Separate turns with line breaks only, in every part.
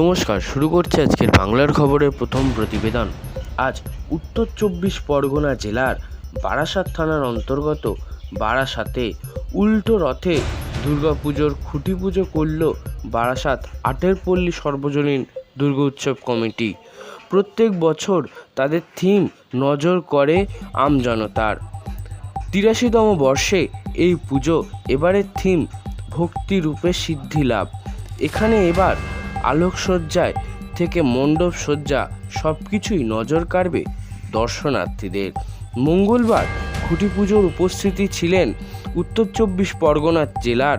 নমস্কার, শুরু করছে আজকের বাংলার খবরের প্রথম প্রতিবেদন। আজ উত্তর চব্বিশ পরগনা জেলার বারাসাত থানার অন্তর্গত বারাসাতে উল্টো রথে দুর্গাপুজোর খুঁটি পুজো করল বারাসাত আটের পল্লী সর্বজনীন দুর্গা উৎসব কমিটি। প্রত্যেক বছর তাদের থিম নজর করে আমজনতার তিরাশিতম বর্ষে এই পুজো এবারের থিম ভক্তিরূপে সিদ্ধি লাভ। এখানে এবার আলোকসজ্জায় থেকে মণ্ডপ সজ্জা সব কিছুই নজর কাড়বে দর্শনার্থীদের। মঙ্গলবার খুঁটি পুজোর উপস্থিতি ছিলেন উত্তর চব্বিশ পরগনা জেলার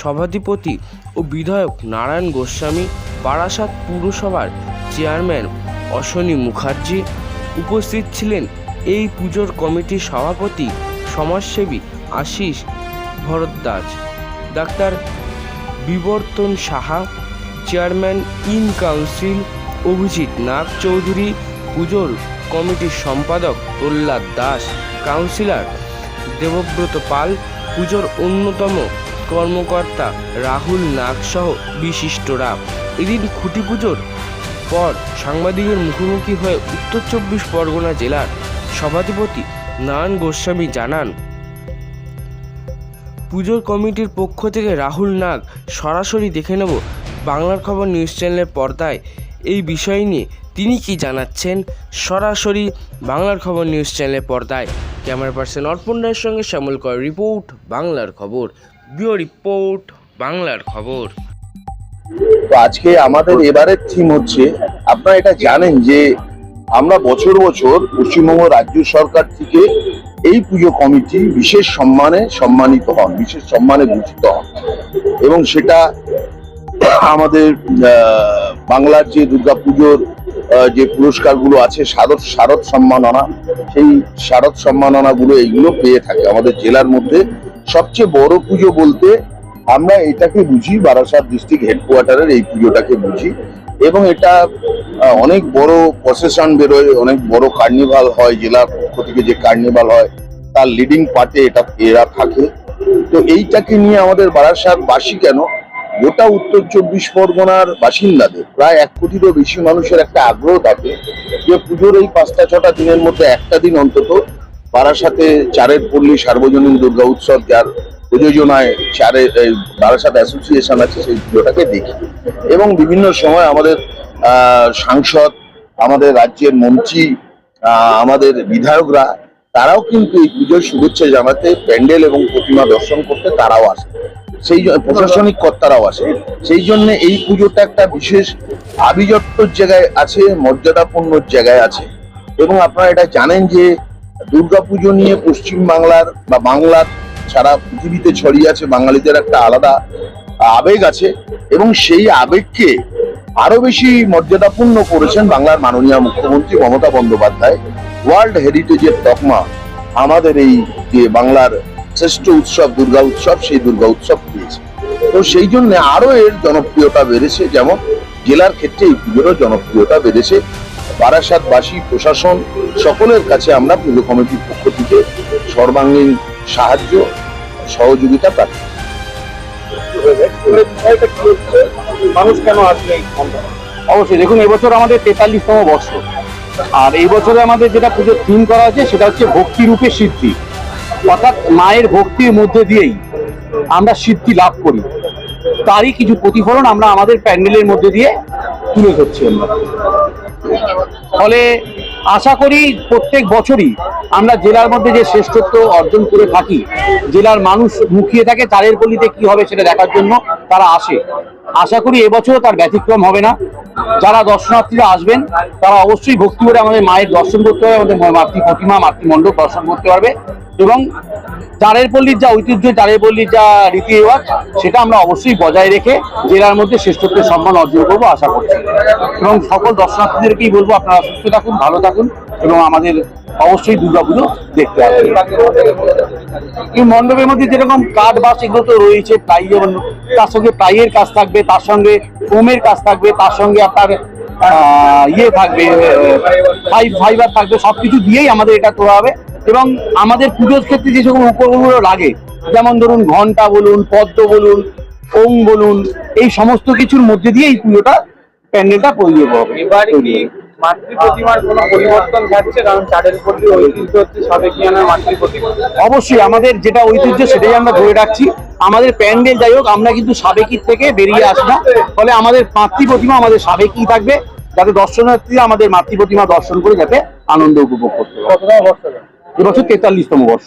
সভাধিপতি ও বিধায়ক নারায়ণ গোস্বামী, বারাসাত পুরসভার চেয়ারম্যান অশ্বনী মুখার্জি, উপস্থিত ছিলেন এই পুজোর কমিটির সভাপতি সমাজসেবী Ashis Bharadwaj, doctor Bibartan Saha chairman in council Abhijit Nag Chowdhury, পুজোর কমিটির সম্পাদক প্রহ্লাদ দাস, কাউন্সিলর দেবব্রত পাল, পুজোর অন্যতম কর্মকর্তা রাহুল নাগ সহ বিশিষ্টরা। এদিন খুঁটি পুজোর পর সাংবাদিকের মুখোমুখি হয়ে উত্তর চব্বিশ পরগনা জেলার সভাধিপতি নারায়ণ গোস্বামী জানান, পুজোর কমিটির পক্ষ থেকে রাহুল নাগ সরাসরি দেখে নেব বাংলার খবর নিউজ চ্যানেলের পর্দায় এই বিষয় নিয়ে তিনি কি জানাচ্ছেন সরাসরি বাংলার খবর নিউজ চ্যানেলের পর্দায়। ক্যামেরা পার্সন অর্পণ রায়ের সঙ্গে শ্যামল কর রিপোর্ট, বাংলার খবর। বিও রিপোর্ট, বাংলার খবর।
তো আজকে আমাদের এবারের থিম হচ্ছে, আপনারা এটা জানেন যে আমরা বছর বছর পশ্চিমবঙ্গ রাজ্য সরকার থেকে এই পুজো কমিটি বিশেষ সম্মানে সম্মানিত হন, বিশেষ সম্মানে ভূষিত হন। এবং সেটা আমাদের বাংলার যে দুর্গা পুজোর যে পুরস্কারগুলো আছে শারদ শারদ সম্মাননা, সেই শারদ সম্মাননাগুলো এইগুলো পেয়ে থাকে। আমাদের জেলার মধ্যে সবচেয়ে বড় পুজো বলতে আমরা এটাকে বুঝি, বারাসাত ডিস্ট্রিক্ট হেডকোয়ার্টারের এই পুজোটাকে বুঝি। এবং এটা অনেক বড় প্রসেশন বেরোয়, অনেক বড় কার্নিভাল হয় জেলার পক্ষ থেকে যে কার্নিভাল হয়, তার লিডিং পার্টে এটা, এরা থাকে। তো এইটাকে নিয়ে আমাদের বারাসাত বাসী কেন গোটা উত্তর চব্বিশ পরগনার বাসিন্দাদের প্রায় এক কোটিরও বেশি মানুষের একটা আগ্রহ থাকে যে পুজোর এই পাঁচটা, ছটা দিনের মধ্যে একটা দিন অন্তত বারাসাতে চারের পল্লী সার্বজনীন দুর্গা উৎসব, যার প্রযোজনায় এই বারাসাত অ্যাসোসিয়েশন আছে, সেই পুজোটাকে দেখি। এবং বিভিন্ন সময় আমাদের সাংসদ, আমাদের রাজ্যের মন্ত্রী আমাদের বিধায়করা, তারাও কিন্তু এই পুজোর শুভেচ্ছা জানাতে প্যান্ডেল এবং প্রতিমা দর্শন করতে তারাও আসে। সেই প্রশাসনিক কর্তারাও আসে। সেই জন্য এই পুজোটা একটা বিশেষ আভিজাত্যর জায়গায় আছে, মর্যাদাপূর্ণ জায়গায় আছে। এবং আপনারা এটা জানেন যে দুর্গাপুজো নিয়ে পশ্চিম বাংলার বা বাংলার সারা পৃথিবীতে ছড়িয়ে আছে, বাঙালিদের একটা আলাদা আবেগ আছে। এবং সেই আবেগকে আরও বেশি মর্যাদাপূর্ণ করেছেন বাংলার মাননীয় মুখ্যমন্ত্রী মমতা বন্দ্যোপাধ্যায়। ওয়ার্ল্ড হেরিটেজের তকমা আমাদের এই যে বাংলার শ্রেষ্ঠ উৎসব দুর্গা উৎসব সেই দুর্গা উৎসব পেয়েছে তো সেই জন্য আরও এর জনপ্রিয়তা বেড়েছে যেমন জেলার ক্ষেত্রে এই পুজোরও জনপ্রিয়তা বেড়েছে। বারাসাতবাসী প্রশাসন সকলের কাছে আমরা পুজো কমিটির পক্ষ থেকে সর্বাঙ্গীন সাহায্য সহযোগিতা প্রার্থী
মানুষ কেন আসবে অবশ্যই দেখুন এবছর আমাদের তেতাল্লিশতম বর্ষ। আর এই বছরে আমাদের যেটা পুজোর থিম করা হয়েছে সেটা হচ্ছে ভক্তি রূপে সিদ্ধি। অর্থাৎ মায়ের ভক্তির মধ্যে দিয়েই আমরা সিদ্ধি লাভ করি। তারই কিছু প্রতিফলন আমরা আমাদের প্যান্ডেলের মধ্যে দিয়ে তুলে ধরছি আমরা। ফলে আশা করি প্রত্যেক বছরই আমরা জেলার মধ্যে যে শ্রেষ্ঠত্ব অর্জন করে থাকি, জেলার মানুষ মুখিয়ে থাকে, চারের পল্লীতে কি হবে সেটা দেখার জন্য তারা আসে। আশা করি এবছরও তার ব্যতিক্রম হবে না। যারা দর্শনার্থীরা আসবেন, তারা অবশ্যই ভক্তি করে আমাদের মায়ের দর্শন করতে হবে, আমাদের মাতৃ প্রতিমা মাতৃমণ্ডপ দর্শন করতে পারবে। এবং চারের পল্লীর যা ঐতিহ্য, চারের পল্লীর যা রীতি রেওয়াজ সেটা আমরা অবশ্যই বজায় রেখে জেলার মধ্যে শ্রেষ্ঠত্বের সম্মান অর্জন করব আশা করছি। এবং সকল দর্শনার্থীদেরকেই বলব, আপনারা সুস্থ থাকুন, ভালো থাকুন এবং আমাদের অবশ্যই দুর্গাপুজো দেখতে আসবেন। এই মণ্ডপের মধ্যে যেরকম কাঠ বাস এগুলো তো রয়েছে যেমন তার সঙ্গে প্রাইয়ের কাজ থাকবে, তার সঙ্গে ফোমের কাজ থাকবে, তার সঙ্গে আপনার ইয়ে থাকবে ফাইবার থাকবে, সবকিছু দিয়েই আমাদের এটা তোলা হবে। এবং আমাদের পুজোর ক্ষেত্রে যে সকল উপকরণগুলো লাগে, যেমন ধরুন ঘণ্টা বলুন, পদ্ম বলুন ওং বলুন, এই সমস্ত কিছুর মধ্যে দিয়ে এই পুজোটা প্যান্ডেলটা তৈরি হবে।
মাতৃ প্রতিমার কোনো পরিবর্তন থাকছে কারণ চারের পল্লী ঐতিহ্য হচ্ছে সাবেকিয়ানার মাতৃ প্রতিমা।
অবশ্যই আমাদের যেটা ঐতিহ্য সেটাই আমরা ধরে রাখছি। আমাদের প্যান্ডেল যাই হোক আমরা কিন্তু সাবেকির থেকে বেরিয়ে আসি না। ফলে আমাদের মাতৃ প্রতিমা আমাদের সাবেকি থাকবে যাতে দর্শনার্থীরা আমাদের মাতৃ প্রতিমা দর্শন করে যাতে আনন্দ উপভোগ করতে পারে। এবছর তেতাল্লিশতম বর্ষ।